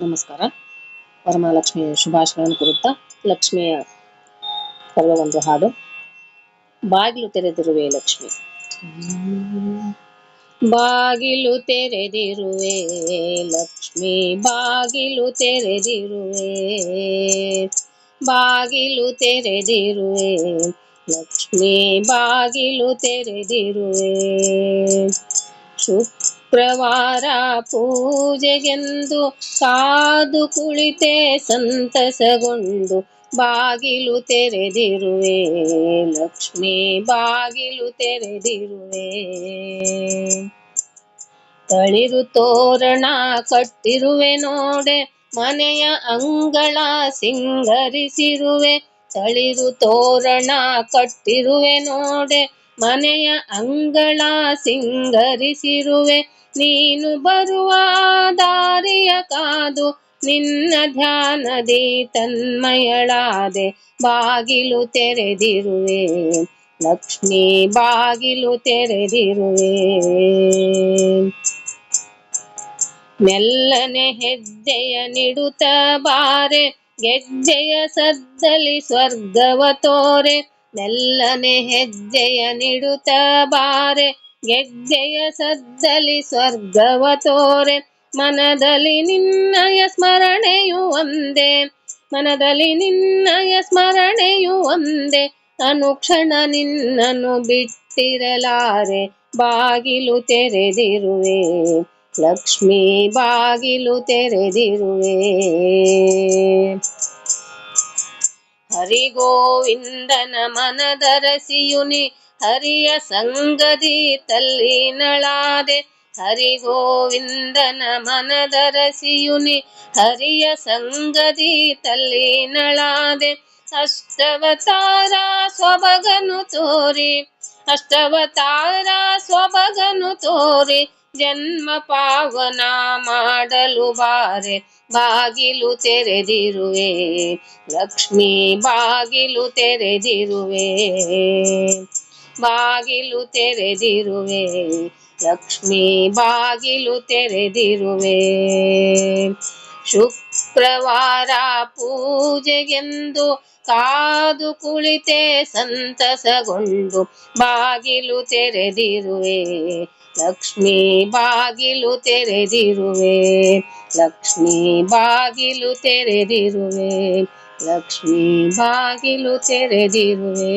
ನಮಸ್ಕಾರ. ವರಮಹಾಲಕ್ಷ್ಮಿಯ ಶುಭಾಶಯಗಳನ್ನು ಕೊಡುತ್ತಾ ಲಕ್ಷ್ಮಿಯ ಬರುವ ಒಂದು ಹಾಡು. ಬಾಗಿಲು ತೆರೆದಿರುವೆ ಲಕ್ಷ್ಮಿ. ಬಾಗಿಲು ತೆರೆದಿರುವೆ ಲಕ್ಷ್ಮಿ, ಬಾಗಿಲು ತೆರೆದಿರುವೆ ಬಾಗಿಲು ತೆರೆದಿರುವೆ ಲಕ್ಷ್ಮಿ, ಬಾಗಿಲು ತೆರೆದಿರುವೆ. ಶುಕ್ರವಾರ ಪೂಜೆಗೆಂದು ಕಾದು ಕುಳಿತೆ ಸಂತಸಗೊಂಡು ಬಾಗಿಲು ತೆರೆದಿರುವೆ. ಲಕ್ಷ್ಮಿ, ಬಾಗಿಲು ತೆರೆದಿರುವೆ. ತಳಿರು ತೋರಣ ಕಟ್ಟಿರುವೆ ನೋಡೆ, ಮನೆಯ ಅಂಗಳ ಸಿಂಗರಿಸಿರುವೆ. ತಳಿರು ತೋರಣ ಕಟ್ಟಿರುವೆ ನೋಡೆ ಮನೆಯ ಅಂಗಳ ಸಿಂಗರಿಸಿರುವೆ. ನೀನು ಬರುವ ದಾರಿಯ ಕಾದು ನಿನ್ನ ಧ್ಯಾನದಿ ತನ್ಮಯಳಾದೆ ಬಾಗಿಲು ತೆರೆದಿರುವೆ. ಲಕ್ಷ್ಮೀ ಬಾಗಿಲು ತೆರೆದಿರುವೆ. ಮೆಲ್ಲನೆ ಹೆಜ್ಜೆಯ ನಿಡುತ್ತ ಬಾರೆ, ಗೆಜ್ಜೆಯ ಸದ್ದಲಿ ಸ್ವರ್ಗವ ತೋರೆ. ಮೆಲ್ಲನೆ ಹೆಜ್ಜೆಯ ನಿಡುತ್ತ ಬಾರೆ, ಗೆಜ್ಜೆಯ ಸದ್ದಲಿ ಸ್ವರ್ಗವ ತೋರೆ. ಮನದಲ್ಲಿ ನಿನ್ನಯ ಸ್ಮರಣೆಯು ಒಂದೇ, ಮನದಲ್ಲಿ ನಿನ್ನಯ ಸ್ಮರಣೆಯು ಒಂದೇ. ಅನುಕ್ಷಣ ನಿನ್ನನ್ನು ಬಿಟ್ಟಿರಲಾರೆ, ಬಾಗಿಲು ತೆರೆದಿರುವೆ. ಲಕ್ಷ್ಮೀ ಬಾಗಿಲು ತೆರೆದಿರುವೆ. ಹರಿಗೋವಿಂದನ ಮನದರಸಿಯುನಿ ಹರಿಯ ಸಂಗದಿ ತಲ್ಲಿನಳಾದೆ ಹರಿಗೋವಿಂದನ ಮನದರಸಿಯುನಿ ಹರಿಯ ಸಂಗದಿ ತಲ್ಲಿನಳಾದೆ ಅಷ್ಟವತಾರ ಸೊಬಗನು ತೋರಿ ಅಷ್ಟವತಾರ ಸ್ವಭಗನು ತೋರಿ, ಜನ್ಮ ಪಾವನ ಮಾಡಲು ಬಾರೆ, ಬಾಗಿಲು ತೆರೆದಿರುವೆ. ಲಕ್ಷ್ಮೀ, ಬಾಗಿಲು ತೆರೆದಿರುವೆ. ಬಾಗಿಲು ತೆರೆದಿರುವೆ. ಲಕ್ಷ್ಮೀ, ಬಾಗಿಲು ತೆರೆದಿರುವೆ. ಶುಕ್ರವಾರ ಪೂಜೆಗೆಂದು ಕಾದು ಕುಳಿತೆ ಸಂತಸಗೊಂಡು ಬಾಗಿಲು ತೆರೆದಿರುವೆ. ಲಕ್ಷ್ಮಿ ಬಾಗಿಲು ತೆರೆದಿರುವೆ. ಲಕ್ಷ್ಮಿ ಬಾಗಿಲು ತೆರೆದಿರುವೆ. ಲಕ್ಷ್ಮಿ ಬಾಗಿಲು ತೆರೆದಿರುವೆ.